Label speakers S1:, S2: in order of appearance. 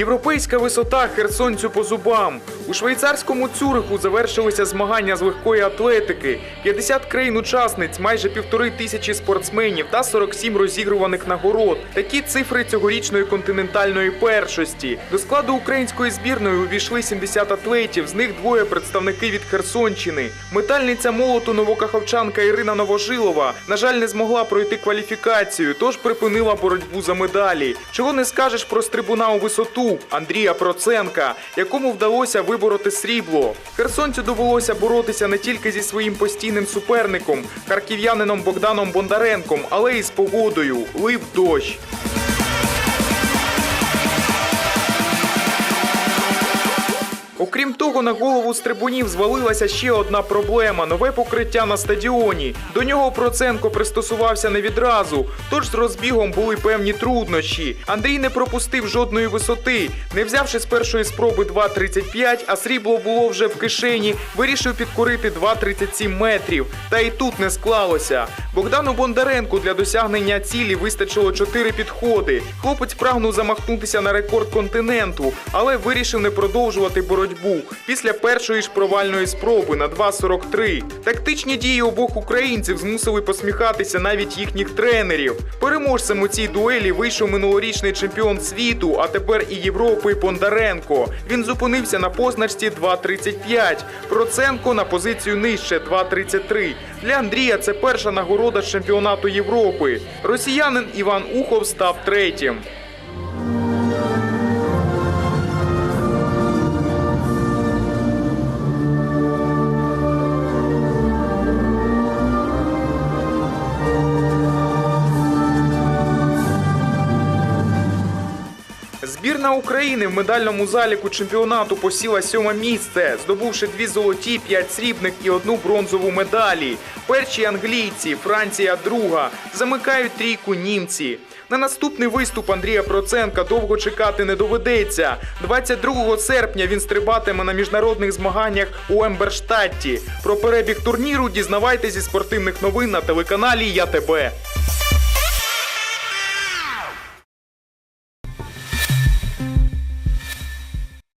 S1: Європейська висота херсонцю по зубам. У швейцарському цюриху завершилися змагання з легкої атлетики. 50 країн-учасниць, майже півтори тисячі спортсменів та 47 розігруваних нагород. Такі цифри цьогорічної континентальної першості. До складу української збірної увійшли 70 атлетів, з них двоє представники від Херсонщини. Метальниця молоту новокаховчанка Ірина Новожилова, на жаль, не змогла пройти кваліфікацію, тож припинила боротьбу за медалі. Чого не скажеш про стрибуна у висоту Андрія Проценка, якому вдалося вибороти срібло. Херсонцю довелося боротися не тільки зі своїм постійним суперником, харків'янином Богданом Бондаренком, але й з погодою. Лив дощ. Окрім того, на голову стрибунів звалилася ще одна проблема нове покриття на стадіоні. До нього Проценко пристосувався не відразу, тож з розбігом були певні труднощі. Андрій не пропустив жодної висоти. Не взявши з першої спроби 2,35, а срібло було вже в кишені, вирішив підкорити 2,37 метрів. Та і тут не склалося. Богдану Бондаренку для досягнення цілі вистачило 4 підходи. Хлопець прагнув замахнутися на рекорд континенту, але вирішив не продовжувати боротьбу після першої ж провальної спроби на 2.43. Тактичні дії обох українців змусили посміхатися навіть їхніх тренерів. Переможцем у цій дуелі вийшов минулорічний чемпіон світу, а тепер і Європи Бондаренко. Він зупинився на позначці 2.35. Проценко на позицію нижче 2.33. Для Андрія це перша нагорода чемпіонату Європи. Росіянин Іван Ухов став третім. Збірна України в медальному заліку чемпіонату посіла сьоме місце, здобувши дві золоті, п'ять срібних і одну бронзову медалі. Перші англійці, Франція друга. Замикають трійку німці. На наступний виступ Андрія Проценка довго чекати не доведеться. 22 серпня він стрибатиме на міжнародних змаганнях у Емберштадті. Про перебіг турніру дізнавайтесь зі спортивних новин на телеканалі Я ТБ.